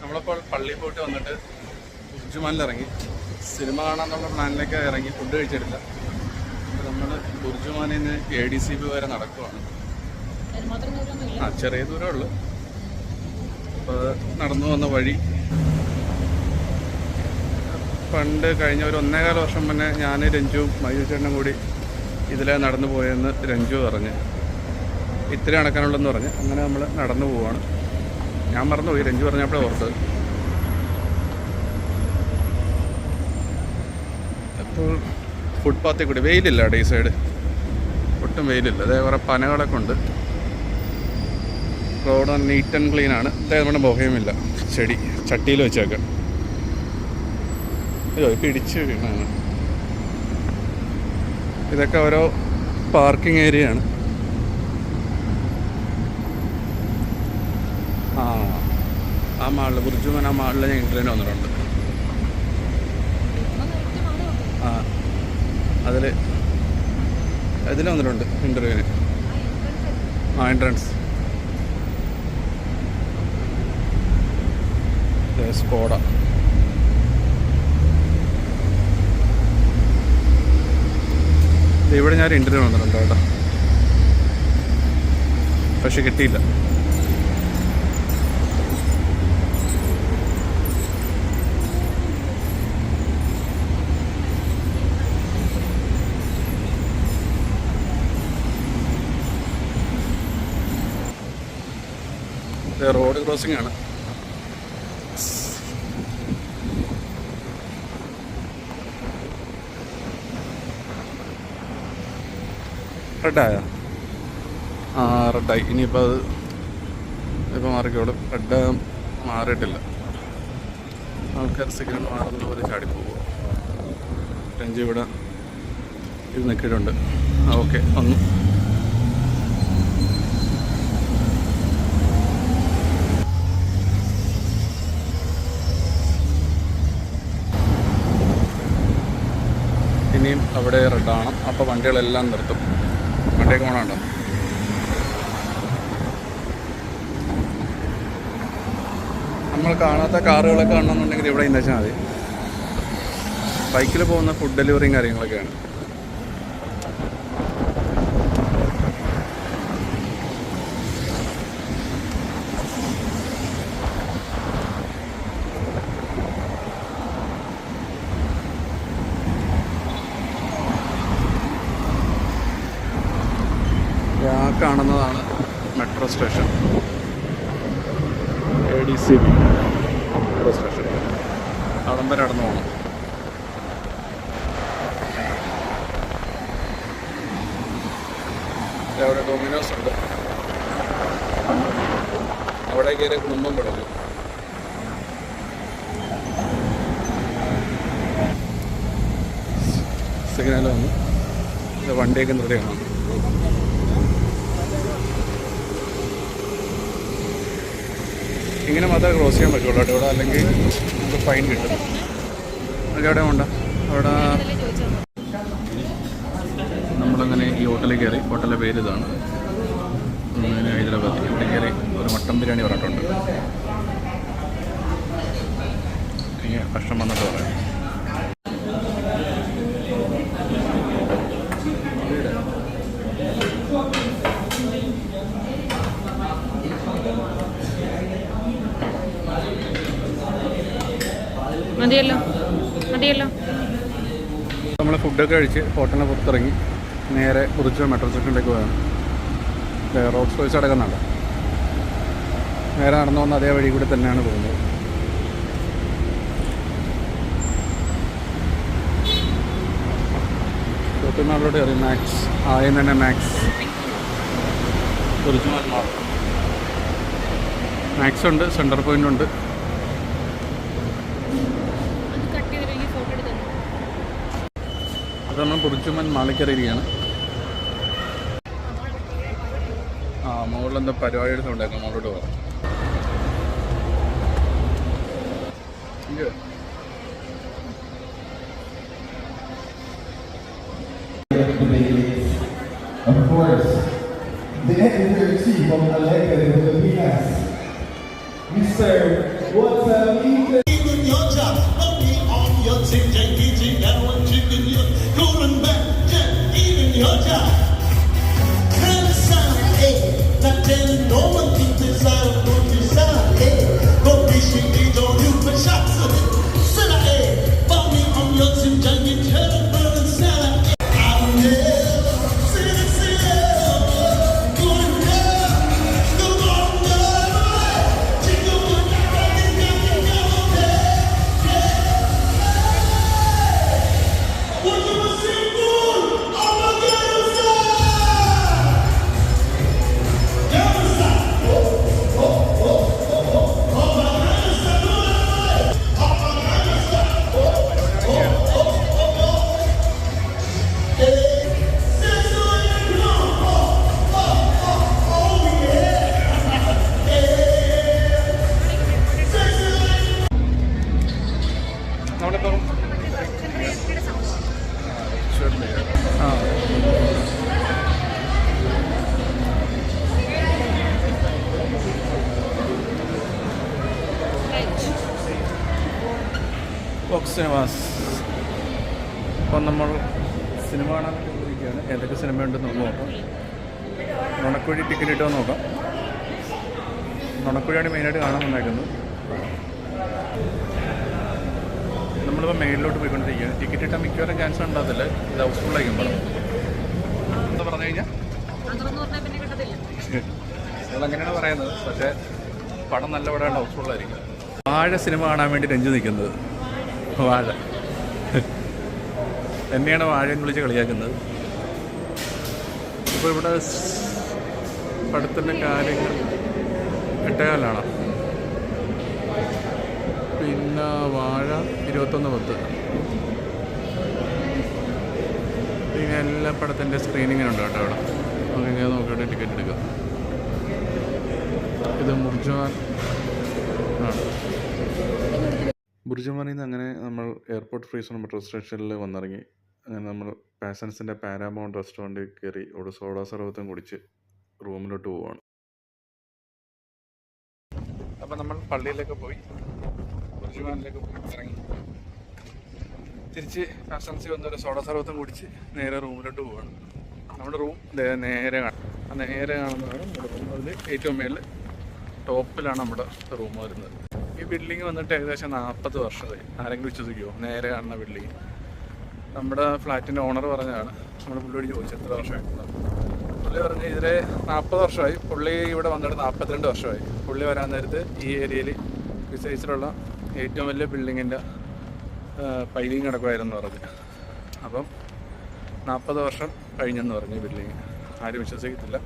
നമ്മളിപ്പോൾ പള്ളിയിൽ പോയിട്ട് വന്നിട്ട് ബുർജുമാനിൽ ഇറങ്ങി സിനിമ കാണാന്നുള്ള പ്ലാനിലേക്ക് ഇറങ്ങി. ഫുഡ് കഴിച്ചിട്ടില്ല. അപ്പോൾ നമ്മൾ ബുർജുമാനിൽ നിന്ന് എ ഡി സി ബി വരെ നടക്കുവാണ്. ആ ചെറിയ ദൂരമേ ഉള്ളൂ. അപ്പോൾ നടന്നു വന്ന വഴി. പണ്ട് കഴിഞ്ഞ ഒരു ഒന്നേകാല വർഷം മുന്നേ ഞാൻ രഞ്ജുവും മയൂർ ചേട്ടനും കൂടി ഇതിലെ നടന്നു പോയെന്ന് രഞ്ജു പറഞ്ഞ്. ഇത്ര നടക്കാനുള്ളതെന്ന് പറഞ്ഞ്. അങ്ങനെ നമ്മൾ നടന്നു പോവാണ്. ഞാൻ മറന്നുപോയി. രഞ്ജു പറഞ്ഞപ്പോഴേ ഓർത്ത് അപ്പോൾ ഫുട്പാത്തിൽ കൂടി വെയിലില്ല അവിടെ ഈ സൈഡ്. ഒട്ടും വെയിലില്ല. അതേ കുറേ പനകളൊക്കെ ഉണ്ട്. റോഡ് നീറ്റ് ആൻഡ് ക്ലീൻ ആണ്. അതായത് നമ്മുടെ ബൊഹയുമില്ല ചെടി ചട്ടിയിൽ വെച്ചേക്കാം. അയ്യോ ഇപ്പം ഇടിച്ച് വീണാണ് ഇതൊക്കെ ഓരോ പാർക്കിംഗ് ഏരിയ ആണ് ആ ആ മാളിൽ ബുർജുമൻ ആ മാളിൽ ഞാൻ ഇന്റർവ്യൂ വന്നിട്ടുണ്ട്. ആ അതിൽ ഇതിൽ വന്നിട്ടുണ്ട് ഇന്റർവ്യൂവിന് ആ എൻട്രൻസ് സ്കോഡ. ഇവിടെ ഞാൻ ഇന്റർവ്യൂ വന്നിട്ടുണ്ട് കേട്ടോ. പക്ഷെ കിട്ടിയില്ല. റോഡ് ക്രോസിംഗ് ആണ്. റെഡായോ ആ റെഡായി ഇനിയിപ്പോൾ അത് ഇപ്പോൾ മാറിക്കോളും. റെഡ് മാറിയിട്ടില്ല. ആൾക്കാർ സിഗ്നൽ മാറുന്ന പോലെ ചാടിപ്പോകും. രഞ്ജി ഇവിടെ ഇത് നിൽക്കിയിട്ടുണ്ട് ഓക്കെ വന്നു. ഇനിയും അവിടെ റെഡാണ് അപ്പോൾ വണ്ടികളെല്ലാം നിർത്തും. വണ്ടിയൊക്കെ ഓണാണ്ടോ? നമ്മൾ കാണാത്ത കാറുകളൊക്കെ കാണണമെന്നുണ്ടെങ്കിൽ ഇവിടെ ഇന്നേഷൻ വെച്ചാൽ മതി. ബൈക്കിൽ പോകുന്ന ഫുഡ് ഡെലിവറിയും കാര്യങ്ങളൊക്കെയാണ് ആ കാണുന്നതാണ് metro station. A D C B metro station. അവിടം വരെ നടന്നു പോകണം അവിടെ ഡൊമിനോസ് ഉണ്ട്. അവിടെ കയറി കുടുംബം പെടൽ സിഗ്നൽ വന്നു. വണ്ടിയൊക്കെ നിർത്തിയാണ് ഇങ്ങനെ മാത്രമേ ക്രോസ് ചെയ്യാൻ പറ്റുള്ളൂ. ഇവിടെ അല്ലെങ്കിൽ നമുക്ക് ഫൈൻ കിട്ടും. അതൊക്കെ അവിടെ ഉണ്ട് അവിടെ നമ്മളങ്ങനെ ഈ ഹോട്ടലിൽ കയറി. ഹോട്ടലിന്റെ പേര് ഇതാണ്. ഹൈദരാബാദ് ഇവിടെ കയറി ഒരു മട്ടൻ ബിരിയാണി പറഞ്ഞിട്ടുണ്ട്. ഭക്ഷണം വന്നിട്ട് പറയാം. നമ്മൾ ഫുഡൊക്കെ കഴിച്ച് ഹോട്ടലിന് പുറത്തിറങ്ങി നേരെ കുറിച്ച് മെട്രോ സ്റ്റേഷനിലേക്ക് പോയാണ് റോഡ് സോയ്സ് അടക്കുന്നുണ്ട് നേരെ നടന്നു വന്ന അതേ വഴി കൂടി തന്നെയാണ് പോകുന്നത്. തൊട്ടുനാളോട് കയറി മാക്സ് ആദ്യം തന്നെ മാക്സ് മാക്സ് ഉണ്ട് സെന്റർ പോയിന്റ് ഉണ്ട്. അത് നമ്മൾ കുറിച്ചുമൻ മാളിക്കരയിരിക്കുകയാണ് ആ മുകളിൽ എന്താ പരിപാടി സൗണ്ട് ആക്കാം മുകളിലോട്ട് പോകാം. Of course, the editor-in-chief of Alegre de Pilipinas, Mr. Even cinemas അപ്പം നമ്മൾ സിനിമ കാണാൻ വേണ്ടി പോയിരിക്കുകയാണ് ഏതൊക്കെ സിനിമ ഉണ്ടെന്ന് നമുക്ക് നോക്കാം. നുണക്കുഴി ടിക്കറ്റ് ഇട്ടോ നോക്കാം. നുണക്കുഴിയാണ് മെയിനായിട്ട് കാണാൻ വന്നേക്കുന്നത്. നമ്മളിപ്പോൾ മെയിലിലോട്ട് പോയിക്കൊണ്ടിരിക്കുകയാണ്. ടിക്കറ്റ് ഇട്ടാൽ മിക്കവാറും ക്യാൻസൽ ഉണ്ടാകത്തില്ല. ഇത് ഹൗസ്ഫുള്ളായിരിക്കും പടം എന്താ പറഞ്ഞു കഴിഞ്ഞാൽ അതങ്ങനെയാണ് പറയുന്നത്. പക്ഷേ പടം നല്ല പടമാണ് ഹൗസ്ഫുള്ളായിരിക്കും ആഴ സിനിമ കാണാൻ വേണ്ടി രഞ്ജു നിൽക്കുന്നത്. വാഴ. എന്നെയാണ് വാഴയെന്ന് വിളിച്ച് കളിയാക്കുന്നത്. ഇപ്പോൾ ഇവിടെ സ് പടത്തിന്റെ കാര്യങ്ങൾ എട്ടേകാലാണ്. പിന്നെ വാഴ ഇരുപത്തൊന്ന് പത്ത്. പിന്നെ എല്ലാ പടത്തിന്റെ സ്ക്രീനിങ്ങിനുണ്ട് കേട്ടോ അവിടെ നമുക്ക് നോക്കിയിട്ട് ടിക്കറ്റ് എടുക്കാം. ഇത് മുർജുവാൻ ആണ്. ബുർജുമാനിൽ നിന്ന് അങ്ങനെ നമ്മൾ എയർപോർട്ട് ഫ്രീസൺ മെട്രോ സ്റ്റേഷനിൽ വന്നിറങ്ങി. അങ്ങനെ നമ്മൾ പാസൻസിന്റെ പാരാമൗണ്ട് റെസ്റ്റോറന്റിൽ കയറി ഒരു സോഡാ സർവത്തും കുടിച്ച് റൂമിലോട്ട് പോവാണ്. അപ്പം നമ്മൾ പള്ളിയിലേക്ക് പോയി. ബുർജുമാനിലേക്ക് പോയി ഇറങ്ങി. തിരിച്ച് പാസൻസിൽ വന്നൊരു സോഡാ സർവത്തും കുടിച്ച് നേരെ റൂമിലോട്ട് പോവാണ്. നമ്മുടെ റൂം നേരെ കാണാം. നേരെ കാണുന്നതാണ് നമ്മുടെ റൂം. അതിൽ ഏറ്റവും മേളിൽ ടോപ്പിലാണ് നമ്മുടെ റൂം വരുന്നത്. ഈ ബിൽഡിംഗ് വന്നിട്ട് ഏകദേശം നാൽപ്പത് വർഷമായി. ആരെങ്കിലും വിശ്വസിക്കുമോ നേരെ കാണുന്ന ബിൽഡിംഗ്. നമ്മുടെ ഫ്ലാറ്റിന്റെ ഓണർ പറഞ്ഞതാണ് നമ്മുടെ പുള്ളിയോട് ചോദിച്ചു എത്ര വർഷമായിട്ടുള്ളത് പുള്ളി പറഞ്ഞ് ഇതിലെ നാൽപ്പത് വർഷമായി. പുള്ളി ഇവിടെ വന്നിട്ട് നാൽപ്പത്തിരണ്ട് വർഷമായി. പുള്ളി വരാൻ നേരത്ത് ഈ ഏരിയയിൽ വിസൈസിലുള്ള ഏറ്റവും വലിയ ബിൽഡിങ്ങിന്റെ പൈലിങ് കിടക്കുമായിരുന്നു പറഞ്ഞു. അപ്പം നാൽപ്പത് വർഷം കഴിഞ്ഞെന്ന് പറഞ്ഞു ഈ ബിൽഡിങ് ആരും വിശ്വസിക്കത്തില്ല.